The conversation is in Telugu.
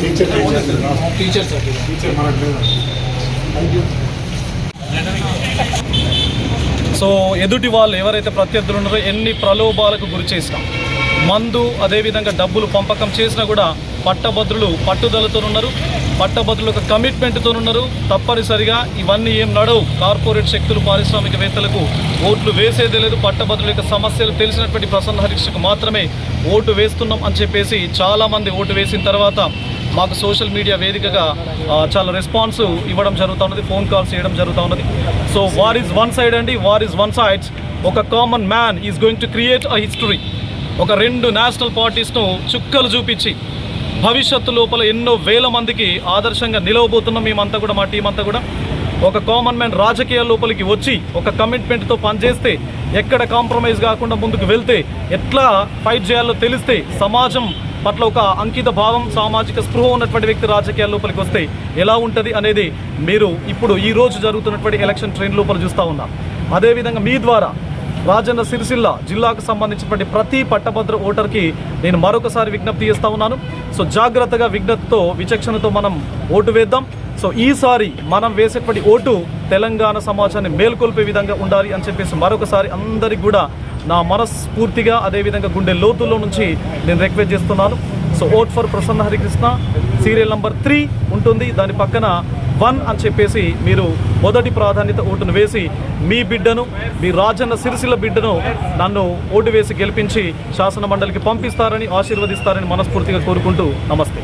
Teacher teacher sir teacher so ఎదుటి వాళ్ళు ఎవరైతే ప్రత్యర్థులు ఉన్నారో ఎన్ని ప్రలోభాలకు గురి చేసినా మందు అదేవిధంగా డబ్బులు పంపకం చేసినా కూడా పట్టభద్రులు పట్టుదలతో ఉన్నారు పట్టభద్రులు ఒక కమిట్మెంట్తో ఉన్నారు తప్పనిసరిగా ఇవన్నీ ఏం నడవు. కార్పొరేట్ శక్తులు పారిశ్రామికవేత్తలకు ఓట్లు వేసేదే లేదు. పట్టభద్రుల యొక్క సమస్యలు తెలిసినటువంటి ప్రసన్న హరీష్కు మాత్రమే ఓటు వేస్తున్నాం అని చెప్పేసి చాలామంది ఓటు వేసిన తర్వాత మాకు సోషల్ మీడియా వేదికగా చాలా రెస్పాన్స్ ఇవ్వడం జరుగుతూ ఉన్నది. ఫోన్ కాల్స్ చేయడం జరుగుతూ ఉన్నది. So war is one side అండి. వార్ ఈజ్ వన్ సైడ్స్ ఒక common man is going to create a history. ఒక రెండు నేషనల్ పార్టీస్ను చుక్కలు చూపించి భవిష్యత్తు లోపల ఎన్నో వేల మందికి ఆదర్శంగా నిలవబోతున్నాం మేమంతా కూడా మా టీం అంతా కూడా ఒక కామన్ మ్యాన్ రాజకీయాల లోపలికి వచ్చి ఒక కమిట్మెంట్తో పనిచేస్తే ఎక్కడ కాంప్రమైజ్ కాకుండా ముందుకు వెళ్తే ఎట్లా ఫైట్ చేయాలో తెలిస్తే సమాజం పట్ల ఒక అంకిత భావం సామాజిక స్పృహ ఉన్నటువంటి వ్యక్తి రాజకీయాల లోపలికి వస్తే ఎలా ఉంటుంది అనేది మీరు ఇప్పుడు ఈ రోజు జరుగుతున్నటువంటి ఎలక్షన్ ట్రైన్ లోపల చూస్తూ ఉన్నారు అదేవిధంగా మీ ద్వారా రాజన్న సిరిసిల్ల జిల్లాకు సంబంధించినటువంటి ప్రతి పట్టభద్ర ఓటర్కి నేను మరొకసారి విజ్ఞప్తి చేస్తూ ఉన్నాను. సో జాగ్రత్తగా విఘ్నతతో విచక్షణతో మనం ఓటు వేద్దాం. సో ఈసారి మనం వేసేటువంటి ఓటు తెలంగాణ సమాజాన్ని మేల్కొల్పే విధంగా ఉండాలి అని చెప్పేసి మరొకసారి అందరికి కూడా నా మనస్ఫూర్తిగా అదేవిధంగా గుండె లోతుల్లో నుంచి నేను రిక్వెస్ట్ చేస్తున్నాను. So vote for Prasanna Harikrishna serial number three ఉంటుంది. దాని పక్కన వన్ అని చెప్పేసి మీరు మొదటి ప్రాధాన్యత ఓటును వేసి మీ బిడ్డను మీ రాజన్న సిరిసిల్ల బిడ్డను నన్ను ఓటు వేసి గెలిపించి శాసన మండలికి పంపిస్తారని ఆశీర్వదిస్తారని మనస్ఫూర్తిగా కోరుకుంటూ నమస్తే.